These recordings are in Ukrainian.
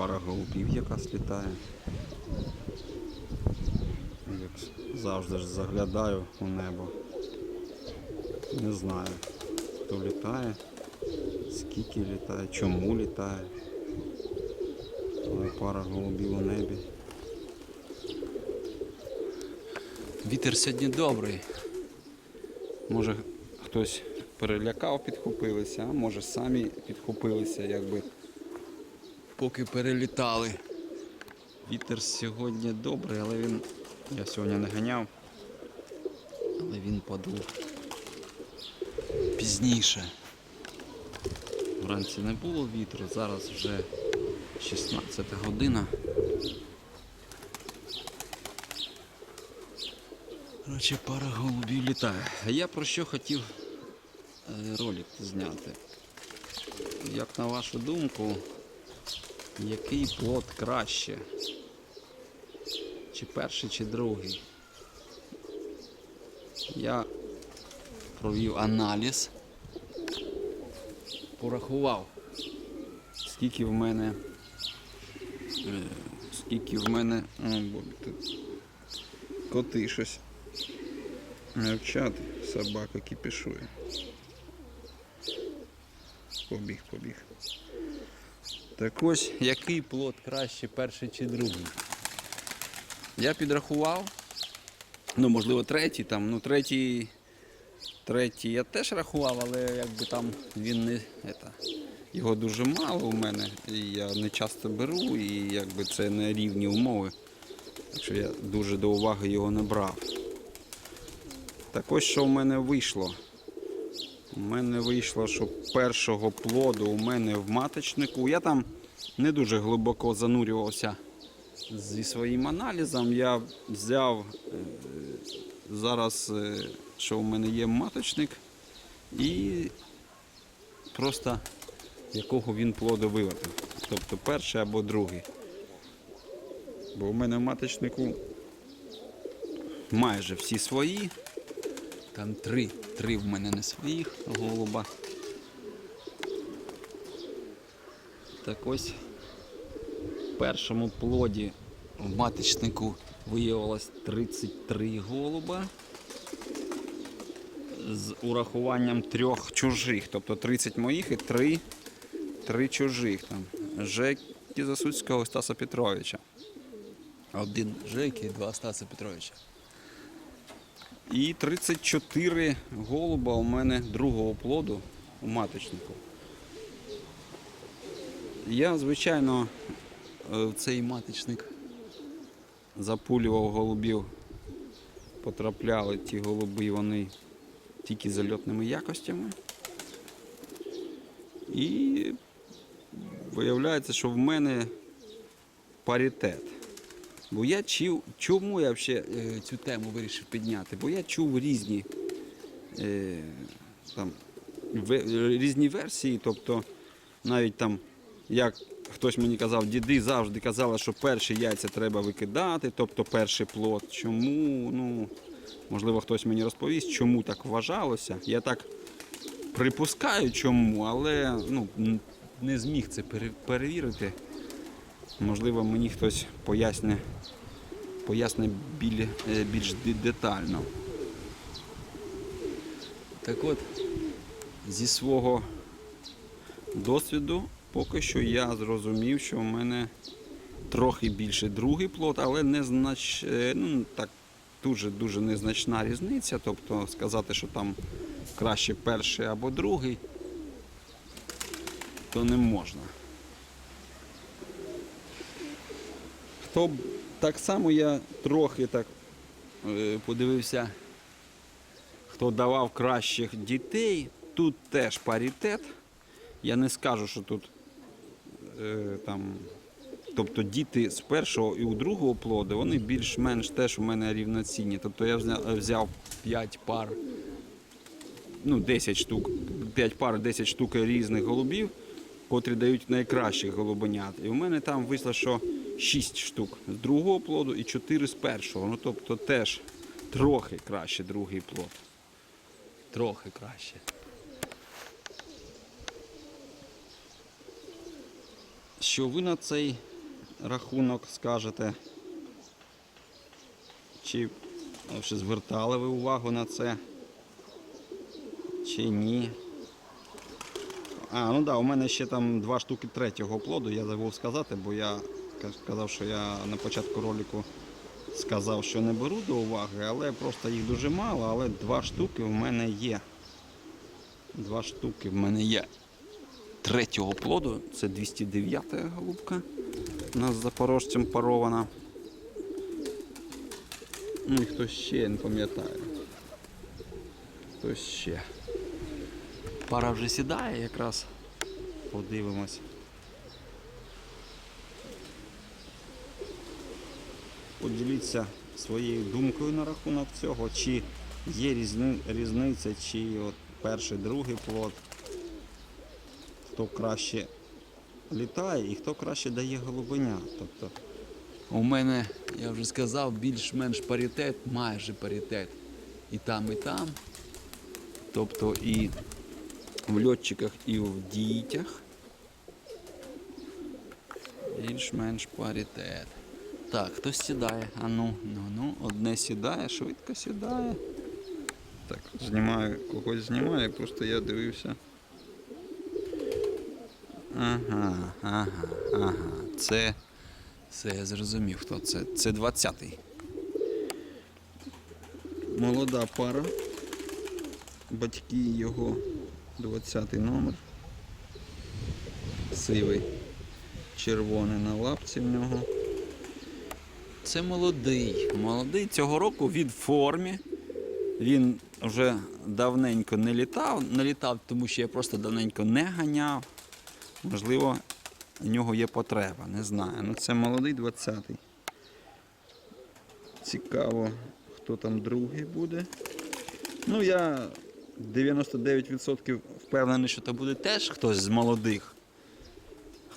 пара голубів якась літає. Як завжди ж заглядаю у небо. Не знаю, хто літає, скільки літає, чому літає. Але пара голубів у небі. Вітер сьогодні добрий. Може хтось перелякав, підхопилися, а може самі підхопилися, якби поки перелітали. Вітер сьогодні добрий, але він. Я сьогодні не ганяв, але він подув пізніше. Вранці не було вітру, зараз вже 16 година. Коротше, пара голубів літає. А я про що хотів е, ролик зняти? Як на вашу думку, який плод краще? Чи перший, чи другий? Я провів аналіз, порахував, скільки в мене, е, скільки в мене, о, коти щось Мовчат, собака кипішує. Побіг, побіг. Так ось, який плод краще, перший чи другий? Я підрахував. Ну, можливо, третій там. Ну, третій. Третій я теж рахував, але якби там він не. Это, його дуже мало у мене. І я не часто беру, і якби це не рівні умови. Так що я дуже до уваги його не брав. Так ось що в мене вийшло. У мене вийшло, що першого плоду у мене в маточнику. Я там не дуже глибоко занурювався зі своїм аналізом. Я взяв е, зараз, е, що у мене є маточник, і просто якого він плоду виводив. Тобто перший або другий. Бо у мене в маточнику майже всі свої. Там три. Три в мене не своїх голуба. Так ось в першому плоді в маточнику виявилось 33 голуба з урахуванням трьох чужих, тобто 30 моїх і 3, 3 чужих. Там. Жеки Засуцького Стаса Петровича. Один Жеки, два Стаса Петровича. І 34 голуба у мене другого плоду у маточнику. Я, звичайно, е, цей маточник запулював голубів, потрапляли ті голуби, вони тільки зальотними якостями. І виявляється, що в мене паритет. Бо я чув, чому я взагалі е, цю тему вирішив підняти? Бо я чув різні, е, там, різні версії, тобто навіть там, як хтось мені казав, діди завжди казали, що перші яйця треба викидати, тобто перший плод. Чому? Ну, можливо, хтось мені розповість, чому так вважалося. Я так припускаю, чому, але ну, не зміг це перевірити. Можливо, мені хтось поясне, поясне біль, е, більш детально. Так от, зі свого досвіду, поки що я зрозумів, що в мене трохи більше другий плод, але не знач... е, ну, так, дуже-дуже незначна різниця. Тобто сказати, що там краще перший або другий, то не можна. Хто так само я трохи так е, подивився, хто давав кращих дітей. Тут теж паритет. Я не скажу, що тут е, там. Тобто діти з першого і у другого плоду, вони більш-менш теж у мене рівноцінні. Тобто я взяв 5 пар, ну 10 штук, 5 пар, 10 штук різних голубів, котрі дають найкращих голубенят. І у мене там вийшло, що 6 штук з другого плоду і 4 з першого. Ну тобто теж трохи краще другий плод. Трохи краще. Що ви на цей рахунок скажете? Чи вже звертали ви увагу на це? Чи ні? А, ну так, да, у мене ще там два штуки третього плоду, я забув сказати, бо я казав, що я на початку ролику сказав, що не беру до уваги, але просто їх дуже мало, але два штуки в мене є. Два штуки в мене є. Третього плоду, це 209 голубка. У нас з запорожцем парована. Ну і хтось ще, не пам'ятаю. Хтось ще. Пара вже сідає якраз. Подивимось. Поділіться своєю думкою на рахунок цього, чи є різни, різниця, чи от перший, другий плод, хто краще літає і хто краще дає голубеня. Тобто У мене, я вже сказав, більш-менш паритет, майже паритет. І там, і там. Тобто і в льотчиках, і в дітях. Більш-менш паритет. Так, хтось сідає. А ну, ну, ну, одне сідає, швидко сідає. Так, знімаю, когось знімаю, просто я дивився. Ага, ага, ага. Це. Це я зрозумів, хто це. Це 20-й. Молода пара. Батьки його 20-й номер. Сивий. Червоний на лапці в нього. Це молодий. Молодий цього року він в формі. Він вже давненько не літав. Не літав, тому що я просто давненько не ганяв. Можливо, у нього є потреба, не знаю. Ну це молодий 20-й. Цікаво, хто там другий буде. Ну, я 99% впевнений, що це буде теж хтось з молодих.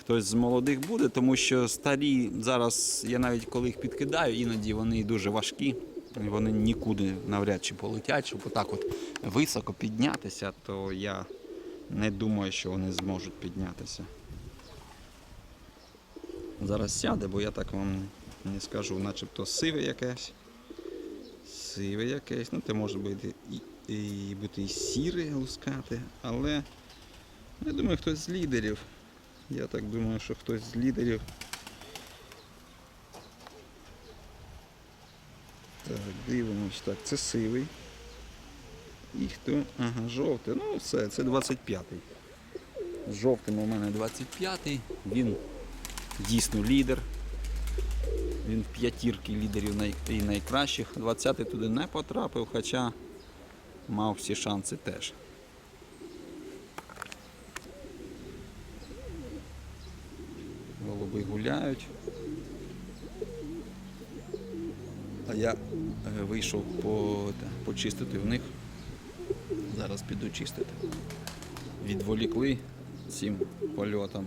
Хтось з молодих буде, тому що старі зараз, я навіть коли їх підкидаю, іноді вони дуже важкі. Вони нікуди навряд чи полетять, щоб отак от високо піднятися, то я не думаю, що вони зможуть піднятися. Зараз сяде, бо я так вам не скажу, начебто сиве якесь. Сиве якесь, ну це може бути і, і бути і сіре лускати, але я думаю, хтось з лідерів. Я так думаю, що хтось з лідерів. Так, дивимось. Так, це сивий. І хто? Ага, жовтий. Ну все, це 25-й. З жовтим у мене 25-й. Він дійсно лідер. Він в п'ятірки лідерів най... і найкращих. 20-й туди не потрапив, хоча мав всі шанси теж. Голуби гуляють. А я е, вийшов по, почистити в них. Зараз піду чистити. Відволікли цим польотом.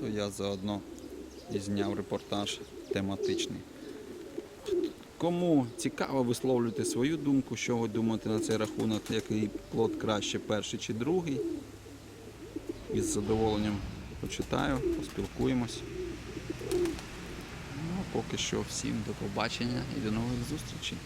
То я заодно і зняв репортаж тематичний. Кому цікаво, висловлюйте свою думку, що ви думаєте на цей рахунок, який плод краще, перший чи другий. Із задоволенням почитаю, поспілкуємось. Ну, а поки що всім до побачення і до нових зустрічей.